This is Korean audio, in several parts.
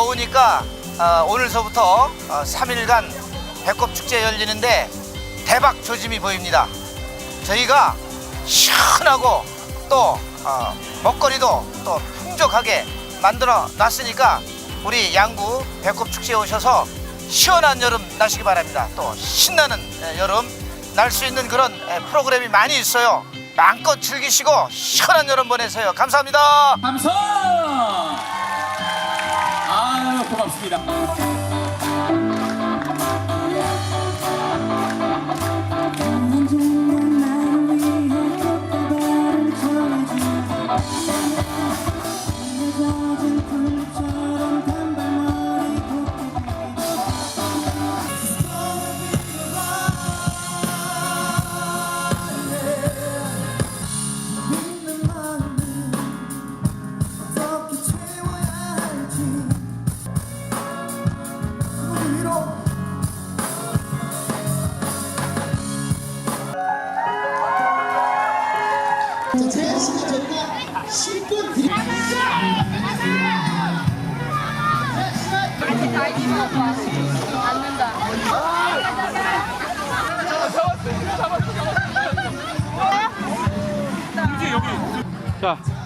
더우니까 어, 오늘서부터 어, 3일간 배꼽 축제 열리는데 대박 조짐이 보입니다. 저희가 시원하고 또 어, 먹거리도 또 풍족하게 만들어 놨으니까 우리 양구 배꼽 축제에 오셔서 시원한 여름 나시기 바랍니다. 또 신나는 에, 여름 날 수 있는 그런 에, 프로그램이 많이 있어요. 마음껏 즐기시고 시원한 여름 보내세요. 감사합니다. 감성! 고맙습니다. 몇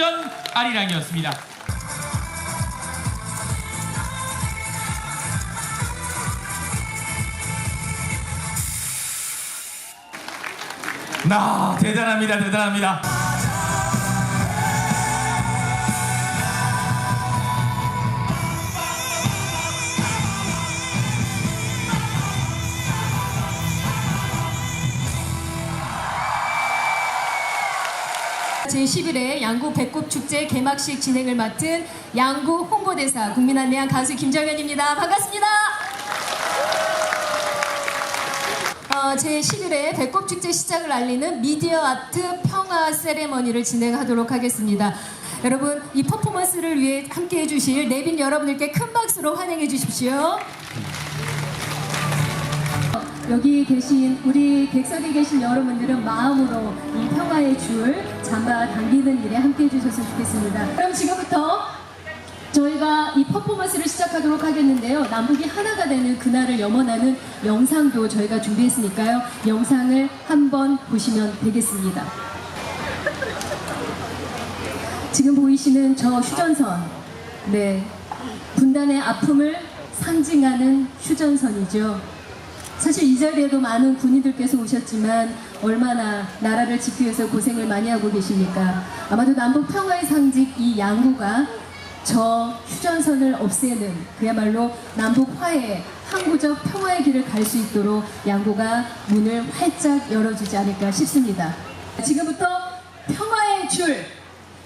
퓨전 아리랑이었습니다. 나 대단합니다 대단합니다. 제11회 양구 배꼽 축제 개막식 진행을 맡은 양구 홍보대사 국민안내양 가수 김정현입니다. 반갑습니다. 어, 제11회 배꼽 축제 시작을 알리는 미디어 아트 평화 세레머니를 진행하도록 하겠습니다. 여러분 이 퍼포먼스를 위해 함께 해주실 내빈 여러분들께 큰 박수로 환영해 주십시오. 여기 계신 우리 객석에 계신 여러분들은 마음으로 이 평화의 줄 잡아 당기는 일에 함께 해주셨으면 좋겠습니다. 그럼 지금부터 저희가 이 퍼포먼스를 시작하도록 하겠는데요. 남북이 하나가 되는 그날을 염원하는 영상도 저희가 준비했으니까요. 영상을 한번 보시면 되겠습니다. 지금 보이시는 저 휴전선. 네. 분단의 아픔을 상징하는 휴전선이죠. 사실 이 자리에도 많은 군인들께서 오셨지만 얼마나 나라를 지키기 위해서 고생을 많이 하고 계십니까? 아마도 남북 평화의 상징 이 양구가 저 휴전선을 없애는 그야말로 남북 화해, 항구적 평화의 길을 갈 수 있도록 양구가 문을 활짝 열어주지 않을까 싶습니다. 지금부터 평화의 줄,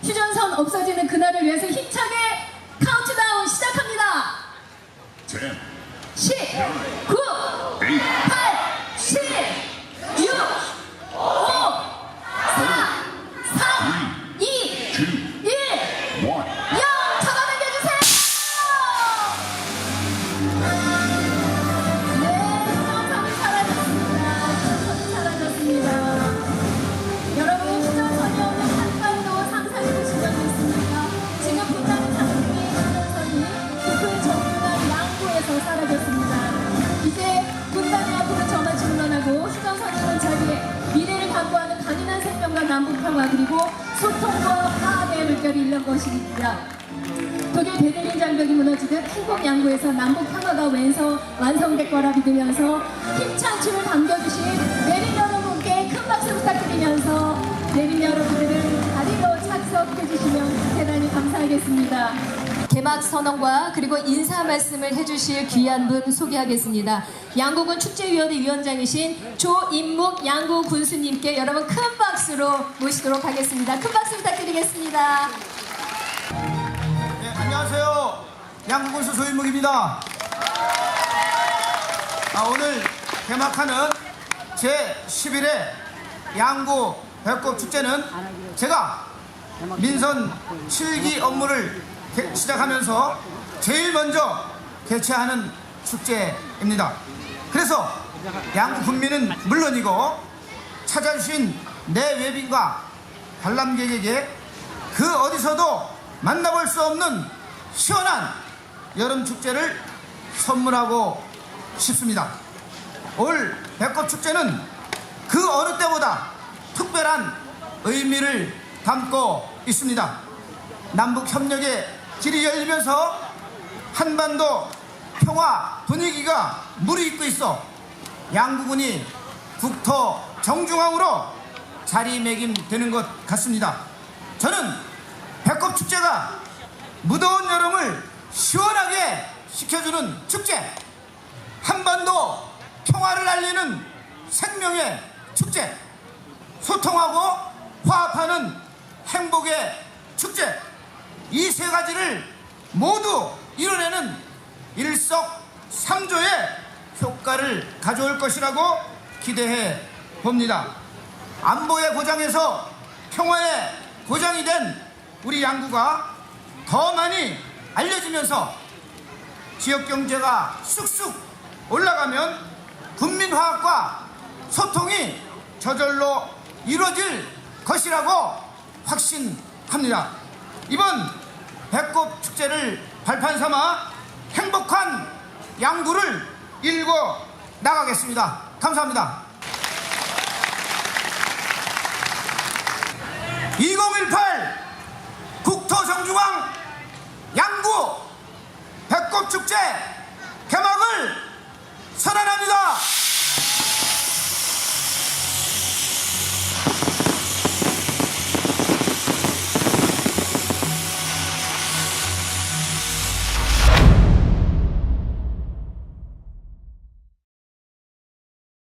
휴전선 없어지는 그날을 위해서 힘차게 카운트다운 시작합니다. 10, 이제 군단의 앞으로 전하지 물러나고 휴가선언은 자리에 미래를 간구하는 강인한 생명과 남북평화 그리고 소통과 화합의 물결이 일른 것입니다. 독일 베를린 장벽이 무너지듯 태국 양구에서 남북 평화가 왼서 완성될 거라 믿으면서 힘찬 춤을 당겨주신 내린 여러분께 큰 박수 부탁드리면서 내린 여러분들을 다리로 착석해주시면 대단히 감사하겠습니다. 개막 선언과 그리고 인사 말씀을 해주실 귀한 분 소개하겠습니다. 양국은 축제위원회 위원장이신 조인묵 양구 군수님께 여러분 큰 박수로 모시도록 하겠습니다. 큰 박수 부탁드리겠습니다. 네, 안녕하세요. 양구 군수 조인묵입니다. 아, 오늘 개막하는 제11회 양구 배꼽 축제는 제가 민선 7기 업무를 개- 시작하면서 제일 먼저 개최하는 축제입니다. 그래서 양구 군민은 물론이고 찾아주신 내 외빈과 관람객에게 그 어디서도 만나볼 수 없는 시원한 여름 축제를 선물하고 싶습니다. 올 배꼽 축제는 그 어느 때보다 특별한 의미를 담고 있습니다. 남북 협력의 길이 열리면서 한반도 평화 분위기가 무르익고 있어 양국군이 국토 정중앙으로 자리매김되는 것 같습니다. 저는 배꼽 축제가 무더운 여름을 시원하게 식혀주는 축제, 한반도 평화를 알리는 생명의 축제, 소통하고 화합하는 행복의 축제, 이 세 가지를 모두 이뤄내는 일석삼조의 효과를 가져올 것이라고 기대해 봅니다. 안보의 고장에서 평화의 고장이 된 우리 양구가 더 많이 알려지면서 지역 경제가 쑥쑥 올라가면 국민화합과 소통이 저절로 이루어질 것이라고 확신합니다. 이번 배꼽 축제를 발판 삼아 행복한 양구를 일고 나가겠습니다. 감사합니다. 2018 국토정중앙 양구 배꼽축제